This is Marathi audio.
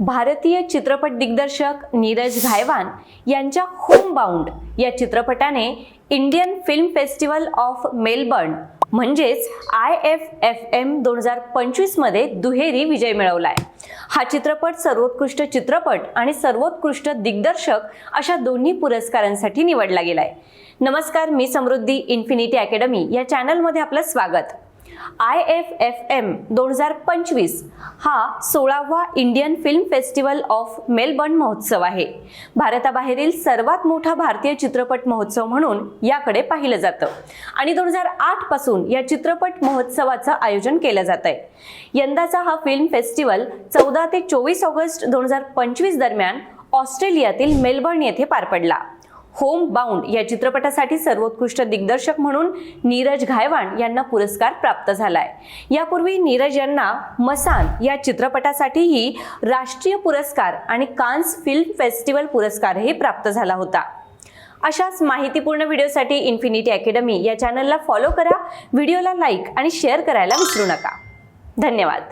भारतीय चित्रपट दिग्दर्शक नीरज घायवान यांच्या होम बाउंड या चित्रपटाने Indian film festival of Melbourne म्हणजेच आय एफ एफ एम दोन हजार पंचवीसमध्ये दुहेरी विजय मिळवला आहे हा चित्रपट सर्वोत्कृष्ट चित्रपट आणि सर्वोत्कृष्ट दिग्दर्शक अशा दोन्ही पुरस्कारांसाठी निवडला गेला आहे नमस्कार मी समृद्धी इन्फिनिटी अकॅडमी या चॅनलमध्ये आपलं स्वागत. आय एफ एफ एम दोन हजार पंचवीस हा सोळावा Indian film festival of Melbourne महोत्सव आहे. भारताबाहेरील सर्वात मोठा भारतीय चित्रपट महोत्सव म्हणून याकडे पाहिलं जातं. आणि दोन हजार आठपासून या चित्रपट महोत्सवाचं आयोजन केलं जात आहे यंदाचा हा फिल्म फेस्टिवल चौदा ते चोवीस ऑगस्ट दोन हजार पंचवीस दरम्यान ऑस्ट्रेलियातील मेलबर्न येथे पार पडला. होम बाउंड या चित्रपटासाठी सर्वोत्कृष्ट दिग्दर्शक म्हणून नीरज घायवाण यांना पुरस्कार प्राप्त झालाय. यापूर्वी नीरज यांना मसान या चित्रपटासाठीही राष्ट्रीय पुरस्कार आणि कान्स फिल्म फेस्टिवल पुरस्कारही प्राप्त झाला होता. अशाच माहितीपूर्ण व्हिडिओसाठी इन्फिनिटी अकॅडमी या चॅनलला फॉलो करा व्हिडिओला लाईक आणि शेअर करायला विसरू नका. धन्यवाद.